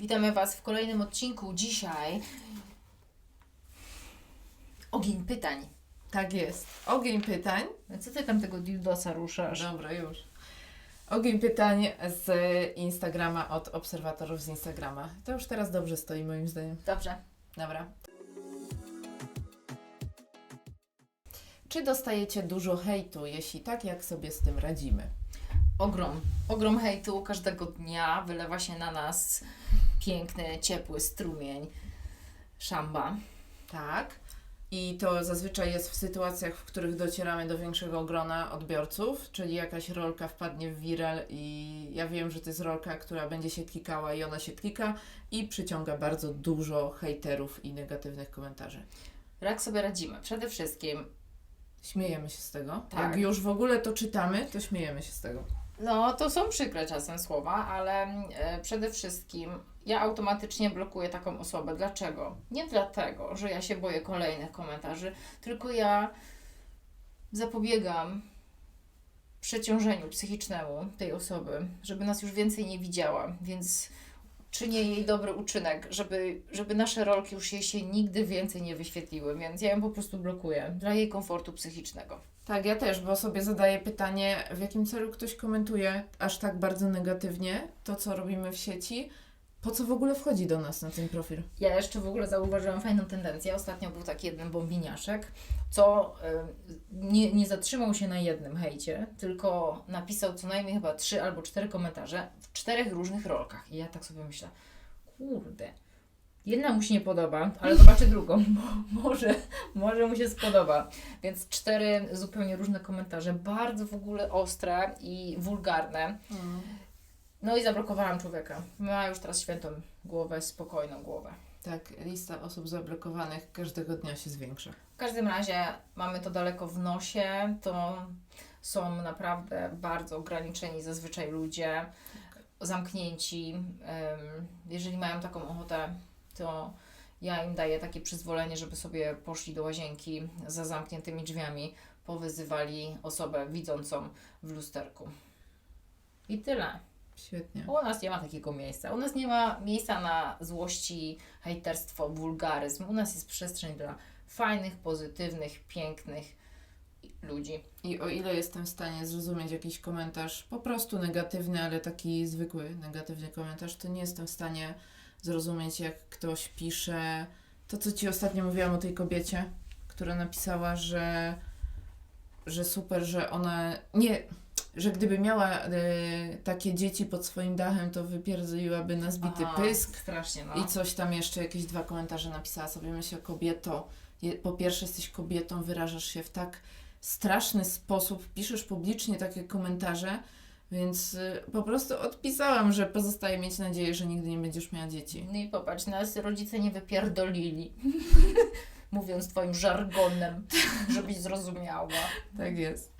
Witamy Was w kolejnym odcinku. Dzisiaj ogień pytań. Tak jest. Ogień pytań. No Co Ty tam tego dildosa ruszasz? Dobra, już. Ogień pytań z Instagrama od obserwatorów z Instagrama. To już teraz dobrze stoi moim zdaniem. Dobrze. Dobra. Czy dostajecie dużo hejtu? Jeśli tak, jak sobie z tym radzimy? Ogrom. Ogrom hejtu każdego dnia wylewa się na nas piękny, ciepły strumień szamba. Tak. I to zazwyczaj jest w sytuacjach, w których docieramy do większego grona odbiorców, czyli jakaś rolka wpadnie w viral i ja wiem, że to jest rolka, która będzie się klikała i ona się klika i przyciąga bardzo dużo hejterów i negatywnych komentarzy. Jak sobie radzimy? Przede wszystkim, Śmiejemy się z tego. Tak. Jak już w ogóle to czytamy, to śmiejemy się z tego. no to są przykre czasem słowa, ale e, przede wszystkim ja automatycznie blokuję taką osobę. Dlaczego? Nie dlatego, że ja się boję kolejnych komentarzy, tylko ja zapobiegam przeciążeniu psychicznemu tej osoby, żeby nas już więcej nie widziała, więc czynię jej dobry uczynek, żeby, żeby nasze rolki już jej się nigdy więcej nie wyświetliły, więc ja ją po prostu blokuję dla jej komfortu psychicznego. Tak, ja też, bo sobie zadaję pytanie, w jakim celu ktoś komentuje aż tak bardzo negatywnie to, co robimy w sieci. Po co w ogóle wchodzi do nas na ten profil? Ja jeszcze w ogóle zauważyłam fajną tendencję. Ostatnio był taki jeden bombiniaszek, co nie, nie zatrzymał się na jednym hejcie, tylko napisał co najmniej chyba trzy albo cztery komentarze w czterech różnych rolkach. I ja tak sobie myślę, kurde, jedna mu się nie podoba, ale zobaczy drugą, bo może, może mu się spodoba. Więc cztery zupełnie różne komentarze, bardzo w ogóle ostre i wulgarne. No i zablokowałam człowieka. Ma już teraz świętą głowę, spokojną głowę. Tak, lista osób zablokowanych każdego dnia się zwiększa. W każdym razie mamy to daleko w nosie. To są naprawdę bardzo ograniczeni zazwyczaj ludzie, zamknięci. Ym, Jeżeli mają taką ochotę, to ja im daję takie przyzwolenie, żeby sobie poszli do łazienki za zamkniętymi drzwiami, powyzywali osobę widzącą w lusterku. I tyle. Świetnie. U nas nie ma takiego miejsca. U nas nie ma miejsca na złości, hejterstwo, wulgaryzm. U nas jest przestrzeń dla fajnych, pozytywnych, pięknych ludzi. I o ile jestem w stanie zrozumieć jakiś komentarz, po prostu negatywny, ale taki zwykły negatywny komentarz, to nie jestem w stanie zrozumieć, jak ktoś pisze to, co Ci ostatnio mówiłam o tej kobiecie, która napisała, że, że super, że ona nie, że gdyby miała e, takie dzieci pod swoim dachem, to wypierdziłaby na zbity Aha, pysk. Strasznie, no. I coś tam jeszcze, jakieś dwa komentarze napisała sobie. Myślę, kobieto, je, po pierwsze jesteś kobietą, wyrażasz się w tak straszny sposób, piszesz publicznie takie komentarze, więc y, po prostu odpisałam, że pozostaje mieć nadzieję, że nigdy nie będziesz miała dzieci. No i popatrz, nas rodzice nie wypierdolili. Mówiąc twoim żargonem, żebyś zrozumiała. Tak jest.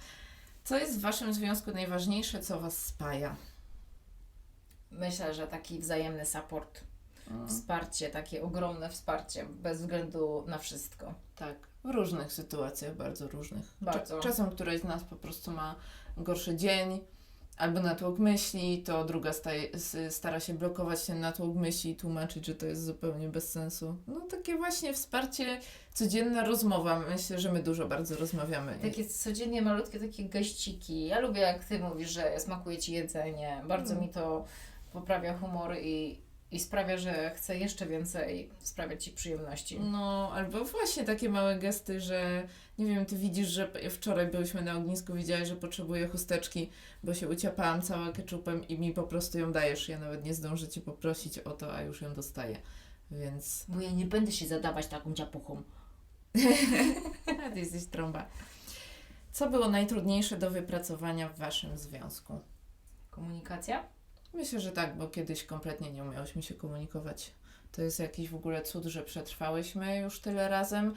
Co jest w Waszym związku najważniejsze, co Was spaja? Myślę, że taki wzajemny support, wsparcie, takie ogromne wsparcie, bez względu na wszystko. Tak, w różnych sytuacjach, bardzo różnych. Bardzo. Cza- Czasem któraś z nas po prostu ma gorszy dzień, albo natłok myśli, to druga staje, stara się blokować ten natłok myśli i tłumaczyć, że to jest zupełnie bez sensu. No takie właśnie wsparcie, codzienna rozmowa. Myślę, że my dużo bardzo rozmawiamy. Takie codziennie malutkie takie geściki. Ja lubię, jak Ty mówisz, że smakuje Ci jedzenie. Bardzo Mm. mi to poprawia humor i, i sprawia, że chcę jeszcze więcej sprawiać Ci przyjemności. No, albo właśnie takie małe gesty, że nie wiem, ty widzisz, że wczoraj byliśmy na ognisku, widziałeś, że potrzebuję chusteczki, bo się uciapałam cała keczupem i mi po prostu ją dajesz. Ja nawet nie zdążę cię poprosić o to, a już ją dostaję. Więc Bo ja nie będę się zadawać taką ciapuchą. ty jesteś trąba. Co było najtrudniejsze do wypracowania w waszym związku? Komunikacja? Myślę, że tak, bo kiedyś kompletnie nie umiałyśmy się komunikować. To jest jakiś w ogóle cud, że przetrwałyśmy już tyle razem,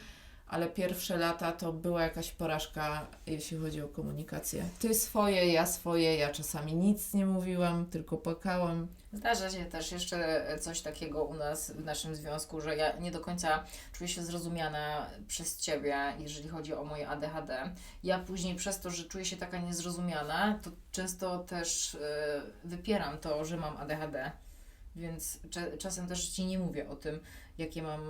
ale pierwsze lata to była jakaś porażka, jeśli chodzi o komunikację. Ty swoje, ja swoje, ja czasami nic nie mówiłam, tylko płakałam. Zdarza się też jeszcze coś takiego u nas w naszym związku, że ja nie do końca czuję się zrozumiana przez Ciebie, jeżeli chodzi o moje ADHD. Ja później przez to, że czuję się taka niezrozumiana, to często też y, wypieram to, że mam ADHD. Więc cza- czasem też Ci nie mówię o tym, jakie mam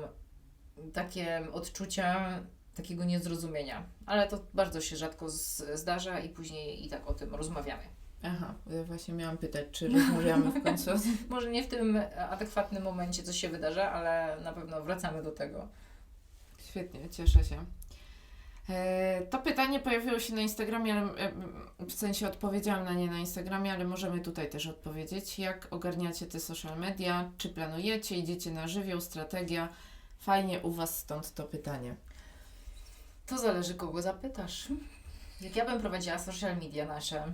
takie odczucia takiego niezrozumienia. Ale to bardzo się rzadko z- zdarza i później i tak o tym rozmawiamy. Aha, ja właśnie miałam pytać, czy rozmawiamy w końcu. Może nie w tym adekwatnym momencie, co się wydarza, ale na pewno wracamy do tego. Świetnie, cieszę się. E, To pytanie pojawiło się na Instagramie, ale e, w sensie odpowiedziałam na nie na Instagramie, ale możemy tutaj też odpowiedzieć. Jak ogarniacie te social media? Czy planujecie? Idziecie na żywioł? Strategia? Fajnie u Was stąd to pytanie. To zależy, kogo zapytasz. Jak ja bym prowadziła social media nasze.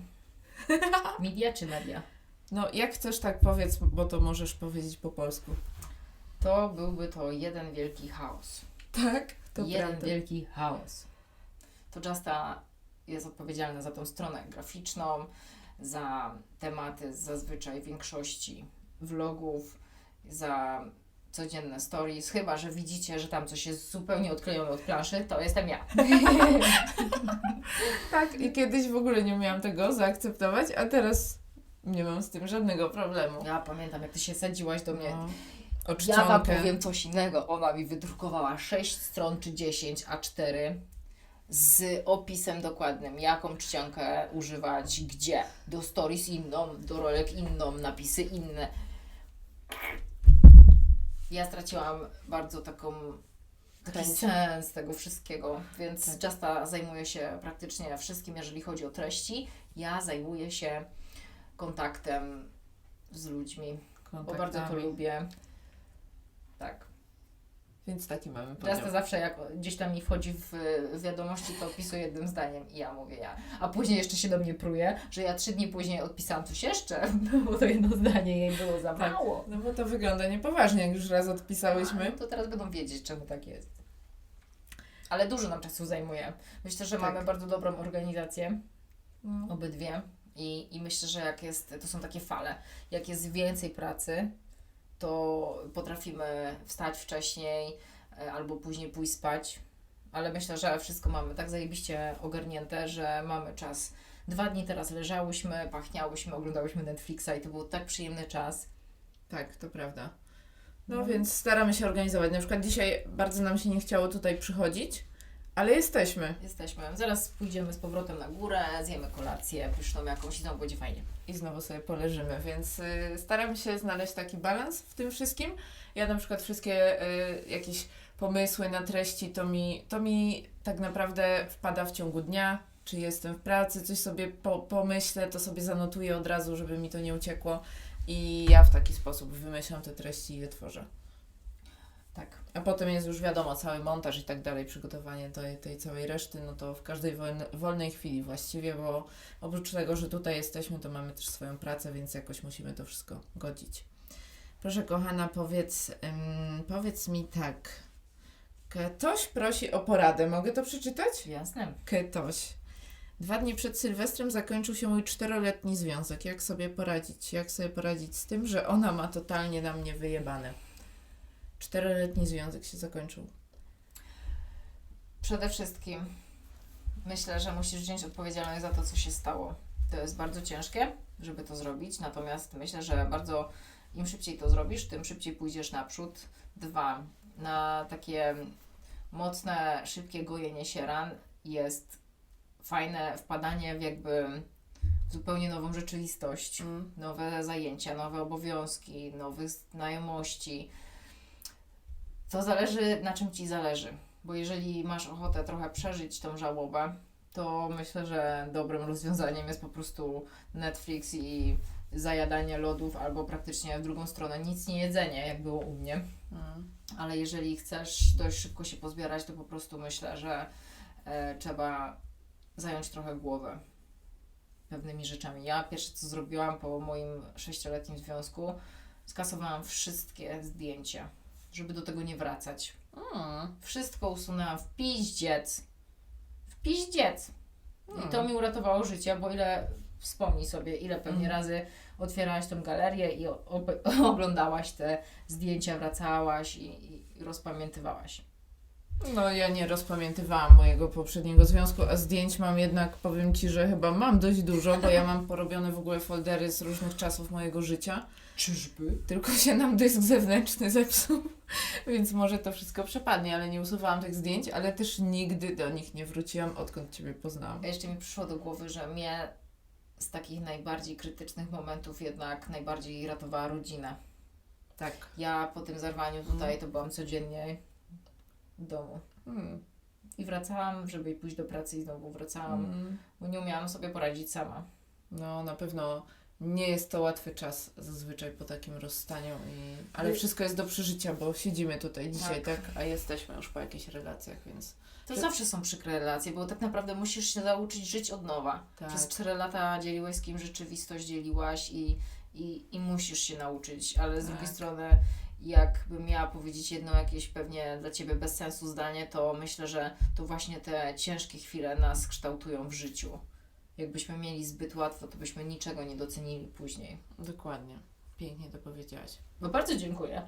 Media czy media? No, jak chcesz, tak powiedz, bo to możesz powiedzieć po polsku. To byłby to jeden wielki chaos. Tak, to jeden prawda. wielki chaos. To Justa jest odpowiedzialna za tą stronę graficzną, za tematy zazwyczaj większości vlogów, za codzienne stories, chyba że widzicie, że tam coś jest zupełnie odklejone od planszy, to jestem ja. Tak, i kiedyś w ogóle nie umiałam tego zaakceptować, a teraz nie mam z tym żadnego problemu. Ja pamiętam, jak ty się sadziłaś do mnie. No. O Ja wam powiem coś innego. Ona mi wydrukowała 6 stron czy 10 A4 z opisem dokładnym, jaką czcionkę używać, gdzie. Do stories inną, do rolek inną, napisy inne. Ja straciłam bardzo taką taki Chęć. sens tego wszystkiego, więc Tak. Justa zajmuje się praktycznie wszystkim, jeżeli chodzi o treści. Ja zajmuję się kontaktem z ludźmi, bo bardzo to lubię. Tak. Więc taki mamy podział. zawsze jak gdzieś tam mi wchodzi w wiadomości, to odpisuje jednym zdaniem i ja mówię ja. A później jeszcze się do mnie pruje, że ja trzy dni później odpisałam coś jeszcze, bo to jedno zdanie jej było za Tak. mało. No bo to wygląda niepoważnie, jak już raz A, odpisałyśmy. no to teraz będą wiedzieć, czemu tak jest. Ale dużo nam czasu zajmuje. Myślę, że Tak. mamy bardzo dobrą organizację, No. obydwie. I, I myślę, że jak jest, to są takie fale. Jak jest więcej pracy, to potrafimy wstać wcześniej e, albo później pójść spać. Ale myślę, że wszystko mamy tak zajebiście ogarnięte, że mamy czas. Dwa dni teraz leżałyśmy, pachniałyśmy, oglądałyśmy Netflixa i to był tak przyjemny czas. Tak, to prawda. No, No. więc staramy się organizować. Na przykład dzisiaj bardzo nam się nie chciało tutaj przychodzić, ale jesteśmy. Jesteśmy. Zaraz pójdziemy z powrotem na górę, zjemy kolację pyszną jakąś i znowu będzie fajnie. I znowu sobie poleżymy, więc y, staramy się znaleźć taki balans w tym wszystkim. Ja na przykład wszystkie y, jakieś pomysły na treści, to mi, to mi tak naprawdę wpada w ciągu dnia. Czy jestem w pracy, coś sobie po, pomyślę, to sobie zanotuję od razu, żeby mi to nie uciekło. I ja w taki sposób wymyślam te treści i je tworzę. Tak. A potem jest już wiadomo, cały montaż i tak dalej, przygotowanie tej, tej całej reszty, no to w każdej wolne, wolnej chwili właściwie, bo oprócz tego, że tutaj jesteśmy, to mamy też swoją pracę, więc jakoś musimy to wszystko godzić. Proszę kochana, powiedz, ym, powiedz mi tak. Ktoś prosi o poradę, mogę to przeczytać? Jasne. Ktoś. Dwa dni przed Sylwestrem zakończył się mój czteroletni związek. Jak sobie poradzić? Jak sobie poradzić z tym, że ona ma totalnie na mnie wyjebane? Czteroletni związek się zakończył. Przede wszystkim myślę, że musisz wziąć odpowiedzialność za to, co się stało. To jest bardzo ciężkie, żeby to zrobić, natomiast myślę, że bardzo im szybciej to zrobisz, tym szybciej pójdziesz naprzód. Dwa, na takie mocne, szybkie gojenie się ran jest fajne wpadanie w jakby w zupełnie nową rzeczywistość Mm. nowe zajęcia, nowe obowiązki, nowe znajomości. To zależy, na czym ci zależy. Bo jeżeli masz ochotę trochę przeżyć tą żałobę, to myślę, że dobrym rozwiązaniem jest po prostu Netflix i zajadanie lodów, albo praktycznie w drugą stronę nic nie jedzenie, jak było u mnie. Mm. Ale jeżeli chcesz dość szybko się pozbierać, to po prostu myślę, że e, trzeba zająć trochę głowę pewnymi rzeczami. Ja pierwsze co zrobiłam po moim sześcioletnim związku, skasowałam wszystkie zdjęcia, żeby do tego nie wracać. Mm. Wszystko usunęłam w piździec. W piździec. I to Mm. mi uratowało życie, bo ile, wspomnij sobie, ile pewnie Mhm. razy otwierałaś tą galerię i oglądałaś te zdjęcia, wracałaś i, i rozpamiętywałaś. No ja nie rozpamiętywałam mojego poprzedniego związku, a zdjęć mam jednak, powiem Ci, że chyba mam dość dużo, bo ja mam porobione w ogóle foldery z różnych czasów mojego życia. Czyżby? Tylko się nam dysk zewnętrzny zepsuł, więc może to wszystko przepadnie, ale nie usuwałam tych zdjęć, ale też nigdy do nich nie wróciłam, odkąd Ciebie poznałam. A jeszcze mi przyszło do głowy, że mnie z takich najbardziej krytycznych momentów jednak najbardziej ratowała rodzina. Tak. Ja po tym zerwaniu tutaj to byłam codziennie w domu. Hmm. I wracałam, żeby pójść do pracy i znowu wracałam, Mm. bo nie umiałam sobie poradzić sama. No na pewno nie jest to łatwy czas zazwyczaj po takim rozstaniu, i... ale wszystko jest do przeżycia, bo siedzimy tutaj dzisiaj, Tak. tak, a jesteśmy już po jakichś relacjach, więc To Że- zawsze są przykre relacje, bo tak naprawdę musisz się nauczyć żyć od nowa. tak. Przez 4 lata dzieliłeś z kim rzeczywistość dzieliłaś i, i, i musisz się nauczyć, ale z Tak. drugiej strony jakbym miała powiedzieć jedno jakieś pewnie dla Ciebie bez sensu zdanie, to myślę, że to właśnie te ciężkie chwile nas kształtują w życiu. Jakbyśmy mieli zbyt łatwo, to byśmy niczego nie docenili później. Dokładnie. Pięknie to powiedziałaś. No bardzo dziękuję.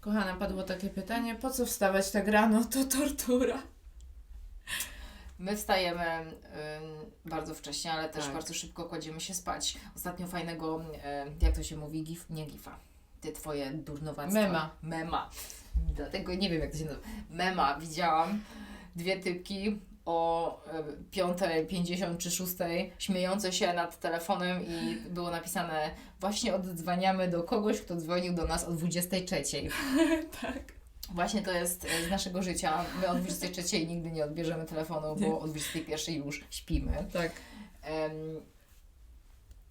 Kochana, padło takie pytanie, po co wstawać tak rano? To tortura. My wstajemy ym, bardzo wcześnie, ale też Tak. bardzo szybko kładziemy się spać. Ostatnio fajnego, ym, jak to się mówi, gif, nie gifa. Te twoje durnowactwa. Mema. Mema. Dlatego nie wiem, jak to się nazywa. Mema. Widziałam dwie typki o y, 5.50 czy 6.00 śmiejące się nad telefonem i było napisane właśnie oddzwaniamy do kogoś, kto dzwonił do nas o 23.00. tak. Właśnie to jest e, z naszego życia. My o 23 nigdy nie odbierzemy telefonu, Nie. bo o 21 już śpimy. Tak.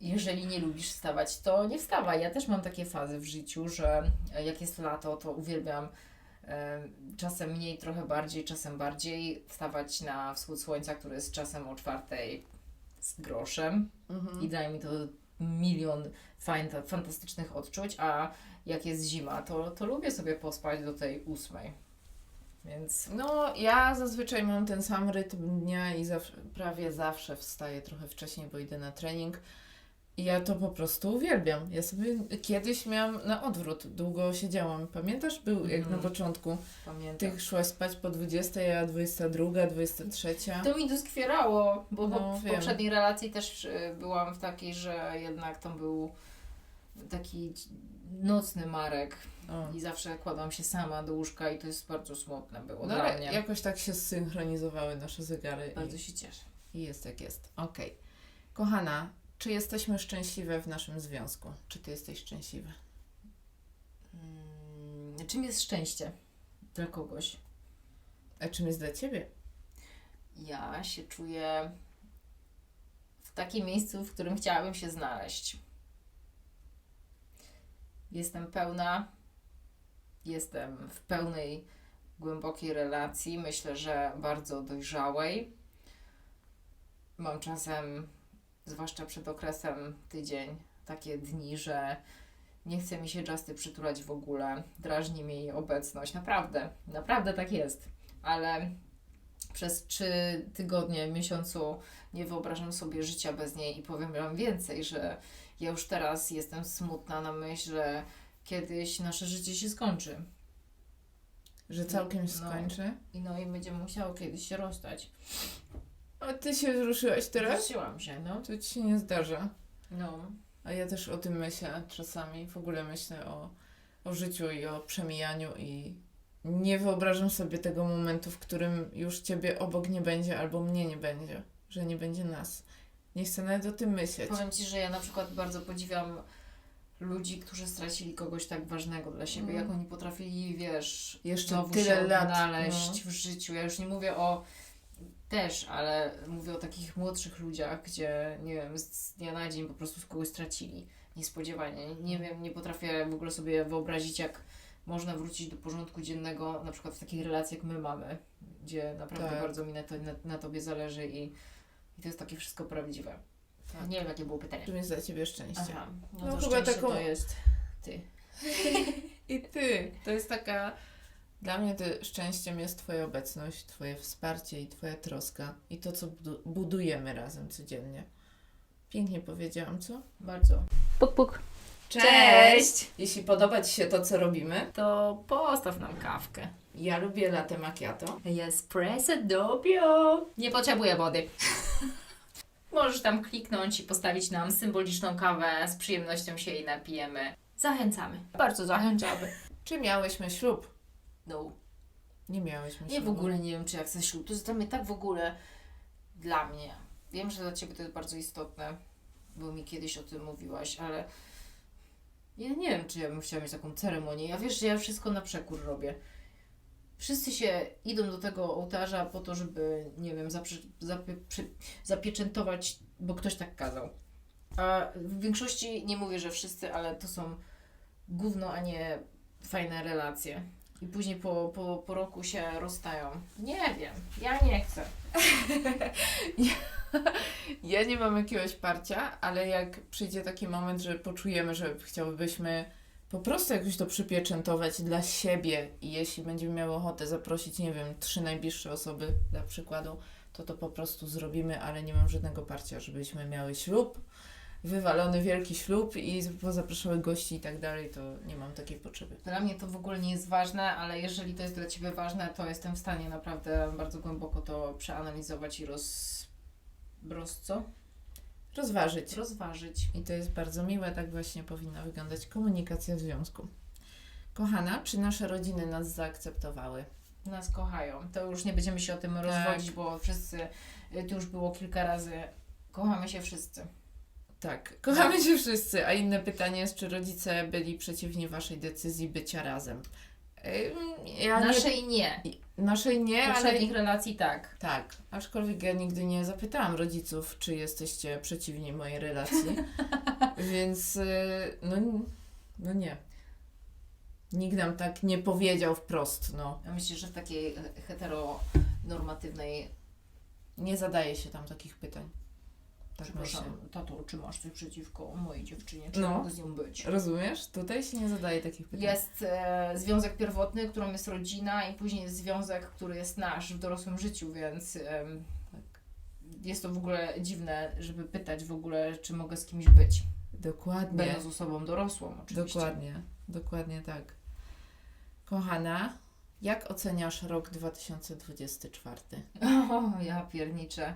Jeżeli nie lubisz wstawać, to nie wstawaj. Ja też mam takie fazy w życiu, że e, jak jest lato, to uwielbiam czasem mniej, trochę bardziej, czasem bardziej wstawać na wschód słońca, który jest czasem o czwartej z groszem Mhm. i daje mi to milion fajn, fantastycznych odczuć, a jak jest zima, to, to lubię sobie pospać do tej ósmej. Więc No, ja zazwyczaj mam ten sam rytm dnia i zawsze, prawie zawsze wstaję trochę wcześniej, bo idę na trening. I ja to po prostu uwielbiam. Ja sobie kiedyś miałam na odwrót, długo siedziałam. Pamiętasz? Był jak Mhm. na początku. pamiętam. Ty szłaś spać po 20, a 22, 23. To mi doskwierało, bo No, w poprzedniej relacji też y, byłam w takiej, że jednak tam był taki nocny Marek O. i zawsze kładłam się sama do łóżka i to jest bardzo smutne było No dla mnie. jakoś tak się zsynchronizowały nasze zegary. Bardzo i, się cieszę. I jest jak jest. Okej. Kochana, czy jesteśmy szczęśliwe w naszym związku? Czy ty jesteś szczęśliwa? Mm, czym jest szczęście dla kogoś? A czym jest dla ciebie? Ja się czuję w takim miejscu, w którym chciałabym się znaleźć. Jestem pełna, jestem w pełnej, głębokiej relacji, myślę, że bardzo dojrzałej. Mam czasem, zwłaszcza przed okresem tydzień, takie dni, że nie chce mi się Justy przytulać w ogóle, drażni mnie jej obecność. Naprawdę, naprawdę tak jest. Ale przez trzy tygodnie, miesiącu nie wyobrażam sobie życia bez niej i powiem Wam więcej, że ja już teraz jestem smutna na myśl, że kiedyś nasze życie się skończy. Że całkiem się No. skończy? I no i będziemy musiały kiedyś się rozstać. A ty się wzruszyłaś teraz? Wróciłam się, no. To ci się nie zdarza. No. A ja też o tym myślę czasami. W ogóle myślę o, o życiu i o przemijaniu i nie wyobrażam sobie tego momentu, w którym już ciebie obok nie będzie albo mnie nie będzie. Że nie będzie nas. Nie chcę nawet o tym myśleć. Powiem Ci, że ja na przykład bardzo podziwiam ludzi, którzy stracili kogoś tak ważnego dla siebie, Mm. jak oni potrafili, wiesz, Jeszcze tyle lat, odnaleźć w życiu. Ja już nie mówię o też, ale mówię o takich młodszych ludziach, gdzie nie wiem, z dnia na dzień po prostu kogoś stracili niespodziewanie. Nie wiem, nie potrafię w ogóle sobie wyobrazić, jak można wrócić do porządku dziennego, na przykład w takiej relacji, jak my mamy, gdzie naprawdę Tak. bardzo mi na, to, na, na tobie zależy i, i to jest takie wszystko prawdziwe. Tak. Nie wiem, jakie było pytanie. Czym jest dla ciebie szczęście? Aha, no, No to chyba szczęście taką- to jest ty. I ty. To jest taka. Dla mnie ty, szczęściem jest Twoja obecność, Twoje wsparcie i Twoja troska i to, co budu- budujemy razem codziennie. Pięknie powiedziałam, co? Bardzo. Puk, puk. Cześć! Jeśli podoba Ci się to, co robimy, To postaw nam kawkę. Ja lubię latte macchiato. Espresso doppio. Nie potrzebuję wody. Możesz tam kliknąć i postawić nam symboliczną kawę. Z przyjemnością się jej napijemy. Zachęcamy. Bardzo zachęcamy. Czy miałyśmy ślub? No. Nie miałyśmy Nie w ogóle nie wiem, czy jak chcę ślub. To jest dla mnie tak w ogóle dla mnie. Wiem, że dla Ciebie to jest bardzo istotne, bo mi kiedyś o tym mówiłaś, ale ja nie wiem, czy ja bym chciała mieć taką ceremonię. Ja wiesz, że ja wszystko na przekór robię. Wszyscy się idą do tego ołtarza po to, żeby, nie wiem, zaprze, zapie, zapieczętować, bo ktoś tak kazał. A w większości, nie mówię, że wszyscy, ale to są gówno, a nie fajne relacje. I później po, po, po roku się rozstają. Nie wiem, ja nie chcę. Ja nie mam jakiegoś parcia, ale jak przyjdzie taki moment, że poczujemy, że chciałybyśmy po prostu jakoś to przypieczętować dla siebie i jeśli będziemy miały ochotę zaprosić, nie wiem, trzy najbliższe osoby dla przykładu, to to po prostu zrobimy, ale nie mam żadnego parcia, żebyśmy miały ślub, wywalony wielki ślub i pozapraszały gości i tak dalej, to nie mam takiej potrzeby. Dla mnie to w ogóle nie jest ważne, ale jeżeli to jest dla Ciebie ważne, to jestem w stanie naprawdę bardzo głęboko to przeanalizować i roz... roz co? Rozważyć. Rozważyć. I to jest bardzo miłe, tak właśnie powinna wyglądać komunikacja w związku. Kochana, czy nasze rodziny nas zaakceptowały? Nas kochają. To już nie będziemy się o tym rozwodzić, bo wszyscy, y, tu już było kilka razy, kochamy się wszyscy. Tak, kochamy się wszyscy. A inne pytanie jest, czy rodzice byli przeciwni waszej decyzji bycia razem? Ym, Ja Naszej nie. nie, naszej nie, ale Poprzednich relacji tak. tak. Aczkolwiek ja nigdy nie zapytałam rodziców, czy jesteście przeciwni mojej relacji. Więc y, no, no nie. Nikt nam tak nie powiedział wprost, no. Ja myślę, że w takiej heteronormatywnej Nie zadaje się tam takich pytań. Tak Przepraszam, myślę. tato, czy masz coś przeciwko mojej dziewczynie? Czy No. mogę z nią być? Rozumiesz? Tutaj się nie zadaje takich pytań. Jest e, związek pierwotny, którą jest rodzina i później jest związek, który jest nasz w dorosłym życiu, więc em, jest to w ogóle dziwne, żeby pytać w ogóle, czy mogę z kimś być, Dokładnie. będąc osobą dorosłą oczywiście. Dokładnie. Dokładnie tak. Kochana, jak oceniasz rok 2024? O, ja pierniczę.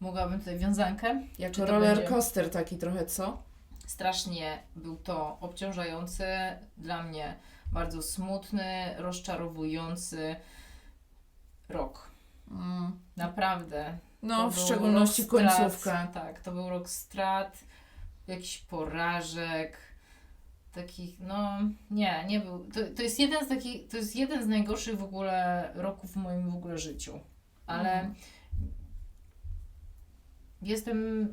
Mogłabym tutaj wiązankę? Jako to roller będzie- coaster taki trochę, co? Strasznie był to obciążający, dla mnie bardzo smutny, rozczarowujący rok. Mm. Naprawdę. No, w szczególności końcówka. Tak, to był rok strat, jakichś porażek, takich, no nie, nie był. To, to jest jeden z takich, to jest jeden z najgorszych w ogóle roków w moim w ogóle życiu. Ale Mhm. Jestem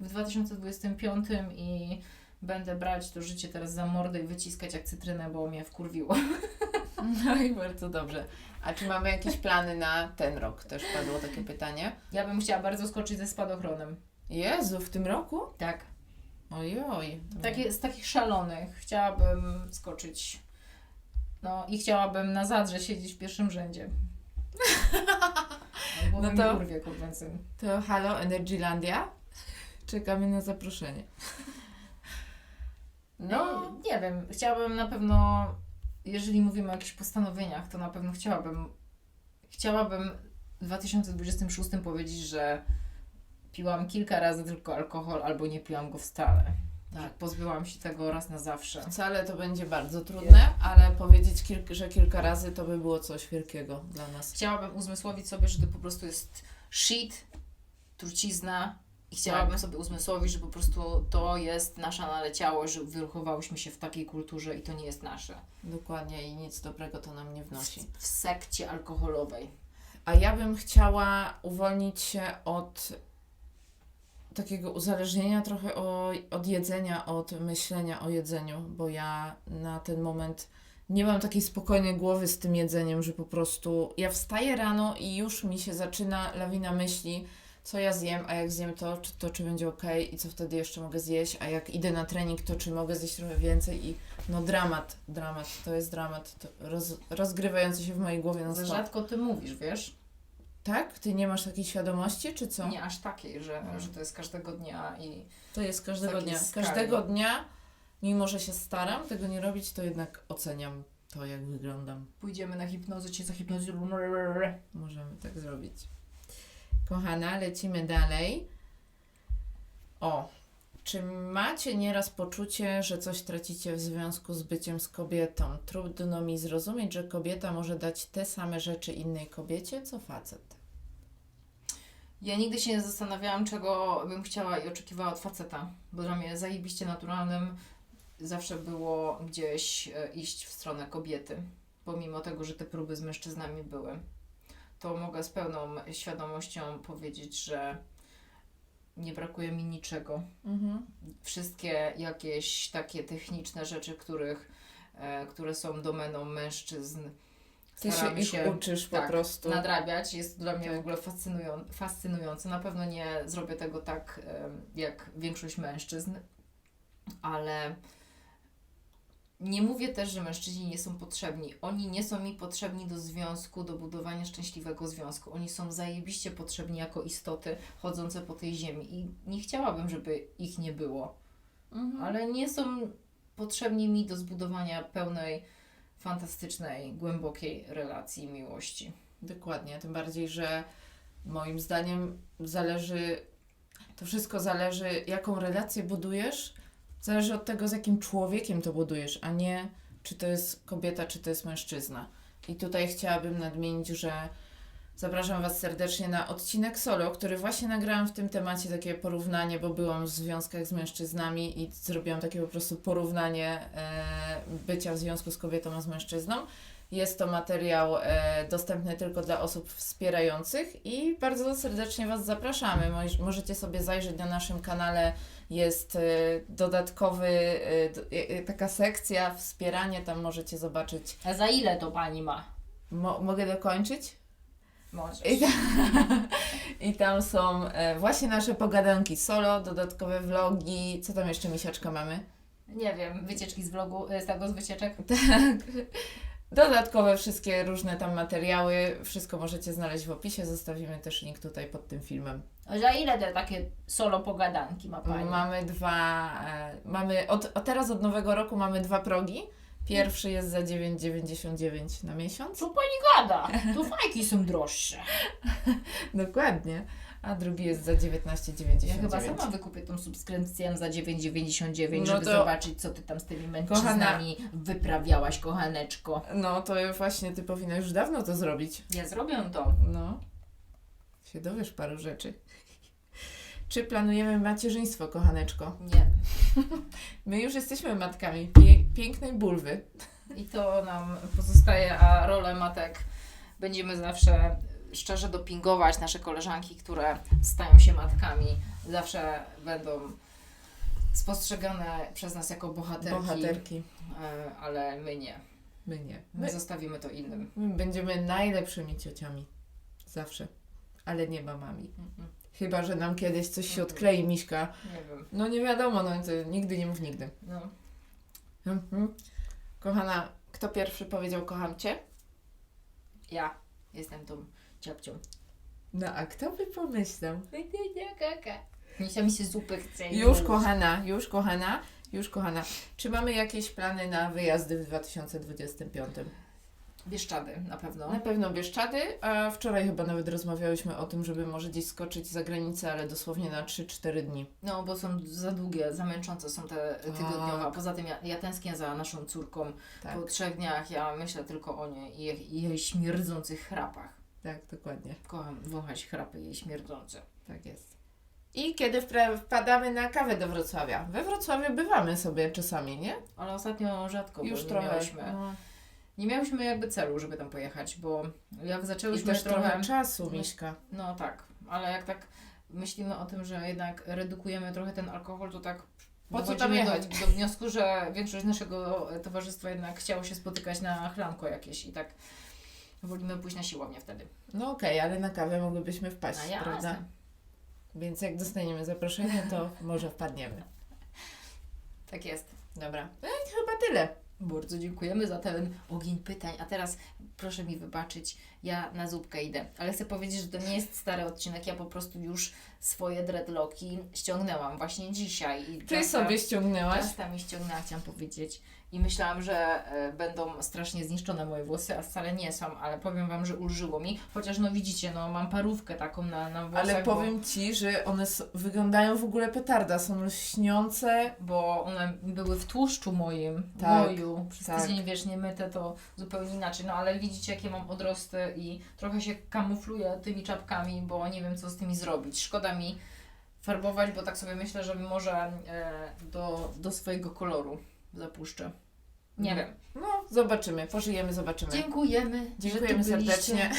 w 2025 i będę brać to życie teraz za mordę i wyciskać jak cytrynę, bo mnie wkurwiło. No i bardzo dobrze. A czy mamy jakieś plany na ten rok? Też padło takie pytanie. Ja bym chciała bardzo skoczyć ze spadochronem. Jezu, w tym roku? Tak. Ojoj. Takie, z takich szalonych chciałabym skoczyć. No i chciałabym na zadrze siedzieć w pierwszym rzędzie. No no to- konwencyn. To halo, Energylandia? Czekamy na zaproszenie. No, nie wiem. Chciałabym na pewno, jeżeli mówimy o jakichś postanowieniach, to na pewno chciałabym, chciałabym w 2026 powiedzieć, że piłam kilka razy tylko alkohol, albo nie piłam go wcale. Tak. Pozbyłam się tego raz na zawsze. Wcale to będzie bardzo trudne, ale powiedzieć, kilk, że kilka razy to by było coś wielkiego dla nas. Chciałabym uzmysłowić sobie, że to po prostu jest shit, trucizna i chciałabym Tak. sobie uzmysłowić, że po prostu to jest nasza naleciałość, że wychowałyśmy się w takiej kulturze i to nie jest nasze. Dokładnie i nic dobrego to nam nie wnosi. W sekcie alkoholowej. A ja bym chciała uwolnić się od takiego uzależnienia trochę o, od jedzenia, od myślenia o jedzeniu, bo ja na ten moment nie mam takiej spokojnej głowy z tym jedzeniem, że po prostu ja wstaję rano i już mi się zaczyna lawina myśli, co ja zjem, a jak zjem to, czy, to czy będzie ok i co wtedy jeszcze mogę zjeść, a jak idę na trening, to czy mogę zjeść trochę więcej i no dramat, dramat, to jest dramat, to roz, rozgrywający się w mojej głowie na Za rzadko ty mówisz, wiesz? Tak? Ty nie masz takiej świadomości, czy co? Nie aż takiej, że, Mhm. że to jest każdego dnia i To jest każdego dnia. skali. Każdego dnia, mimo że się staram tego nie robić, to jednak oceniam to, jak wyglądam. Pójdziemy na hipnozę, cię zahipnozują. Możemy tak zrobić. Kochana, lecimy dalej. O, czy macie nieraz poczucie, że coś tracicie w związku z byciem z kobietą? Trudno mi zrozumieć, że kobieta może dać te same rzeczy innej kobiecie, co facet. Ja nigdy się nie zastanawiałam, czego bym chciała i oczekiwała od faceta, bo dla mnie zajebiście naturalnym zawsze było gdzieś e, iść w stronę kobiety, pomimo tego, że te próby z mężczyznami były. To mogę z pełną świadomością powiedzieć, że nie brakuje mi niczego. Mhm. Wszystkie jakieś takie techniczne rzeczy, których, e, które są domeną mężczyzn, Ty się staram ich uczysz po tak, prostu. nadrabiać. Jest to dla mnie Tak. w ogóle fascynują, fascynujące. Na pewno nie zrobię tego tak em, jak większość mężczyzn, ale nie mówię też, że mężczyźni nie są potrzebni. Oni nie są mi potrzebni do związku, do budowania szczęśliwego związku. Oni są zajebiście potrzebni jako istoty chodzące po tej ziemi i nie chciałabym, żeby ich nie było Mhm. ale nie są potrzebni mi do zbudowania pełnej, fantastycznej, głębokiej relacji i miłości. Dokładnie, tym bardziej, że moim zdaniem zależy, to wszystko zależy, jaką relację budujesz, zależy od tego, z jakim człowiekiem to budujesz, a nie czy to jest kobieta, czy to jest mężczyzna. I tutaj chciałabym nadmienić, że zapraszam Was serdecznie na odcinek solo, który właśnie nagrałam w tym temacie, takie porównanie, bo byłam w związkach z mężczyznami i zrobiłam takie po prostu porównanie e, bycia w związku z kobietą a z mężczyzną. Jest to materiał e, dostępny tylko dla osób wspierających i bardzo serdecznie Was zapraszamy. Moż- Możecie sobie zajrzeć na naszym kanale. Jest e, dodatkowy, e, do, e, taka sekcja wspieranie, tam możecie zobaczyć. A za ile to pani ma? Mo- mogę dokończyć? Możesz. I, ta, I tam są e, właśnie nasze pogadanki solo, dodatkowe vlogi. Co tam jeszcze misiaczka mamy? Nie wiem, wycieczki z vlogu, z tego z wycieczek. Tak. Dodatkowe wszystkie różne tam materiały, wszystko możecie znaleźć w opisie. Zostawimy też link tutaj pod tym filmem. A za ile te takie solo pogadanki ma pani? Mamy dwa, e, mamy od teraz od nowego roku mamy dwa progi. Pierwszy jest za 9,99 na miesiąc. Co pani gada? To fajki są droższe. Dokładnie. A drugi jest za 19,99. Ja chyba sama wykupię tą subskrypcję za 9,99, No żeby to- zobaczyć, co ty tam z tymi mężczyznami wyprawiałaś, kochaneczko. No to właśnie ty powinnaś już dawno to zrobić. Ja zrobię to. No. Się dowiesz paru rzeczy. Czy planujemy macierzyństwo, kochaneczko? Nie. My już jesteśmy matkami pięknej bulwy. I to nam pozostaje, a rolę matek będziemy zawsze szczerze dopingować. Nasze koleżanki, które stają się matkami, zawsze będą spostrzegane przez nas jako bohaterki, Bohaterki. e, ale my nie. My nie. My My, zostawimy to innym. my będziemy najlepszymi ciociami. Zawsze. Ale nie mamami. Mhm. Chyba, że nam kiedyś coś się odklei, Miśka. Nie wiem. No nie wiadomo, no to nigdy nie mów nigdy. No. Mhm. Kochana, kto pierwszy powiedział kocham Cię? Ja jestem tą ciapcią. No a kto by pomyślał? Misia mi się zupy chce. Już kochana, już kochana, już kochana. Czy mamy jakieś plany na wyjazdy w 2025? Bieszczady na pewno. Na pewno Bieszczady, a wczoraj chyba nawet rozmawiałyśmy o tym, żeby może gdzieś skoczyć za granicę, ale dosłownie na 3-4 dni. No, bo są za długie, za męczące są te tygodniowe. Tak. Poza tym ja, ja tęsknię za naszą córką. Tak, Po trzech dniach ja myślę tylko o niej i jej, i jej śmierdzących chrapach. tak, dokładnie. Kocham wąchać chrapy jej śmierdzące. Tak jest. I kiedy wpadamy na kawę do Wrocławia? We Wrocławiu bywamy sobie czasami, nie? Ale ostatnio rzadko, Już bo trochę. miałyśmy. No. Nie miałyśmy jakby celu, żeby tam pojechać, bo jak I zaczęłyśmy też trochę trochę... czasu, Miśka. No tak, ale jak tak myślimy o tym, że jednak redukujemy trochę ten alkohol, to tak Po co tam jechać? Do, do wniosku, że większość naszego towarzystwa jednak chciało się spotykać na chlanko jakieś i tak wolimy pójść na siłownię wtedy. No okej, ale na kawę mogłybyśmy wpaść, ja prawda? Więc jak dostaniemy zaproszenie, to może wpadniemy. Tak jest. Dobra. No i chyba tyle. Bardzo dziękujemy za ten ogień pytań. A teraz proszę mi wybaczyć, ja na zupkę idę. Ale chcę powiedzieć, że to nie jest stary odcinek. Ja po prostu już swoje dreadlocki ściągnęłam właśnie dzisiaj. I Ty Justa- sobie ściągnęłaś. Justa mi ściągnęła, chciałam powiedzieć. i myślałam, że e, będą strasznie zniszczone moje włosy, a wcale nie są, ale powiem Wam, że ulżyło mi. Chociaż no widzicie, no mam parówkę taką na, na włosach, Ale bo- powiem Ci, że one wyglądają w ogóle petarda, są lśniące. bo one były w tłuszczu moim, Tak, moju. Przez tak. tydzień, wiesz, nie myte to zupełnie inaczej. No ale widzicie, jakie mam odrosty i trochę się kamufluję tymi czapkami, bo nie wiem, co z tymi zrobić. Szkoda mi farbować, bo tak sobie myślę, że może e, do, do swojego koloru zapuszczę. Nie wiem. No, zobaczymy, pożyjemy, zobaczymy. Dziękujemy. Dziękujemy serdecznie.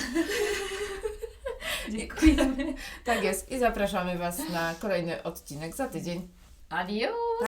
Dziękujemy. Tak jest i zapraszamy Was na kolejny odcinek za tydzień. Adios.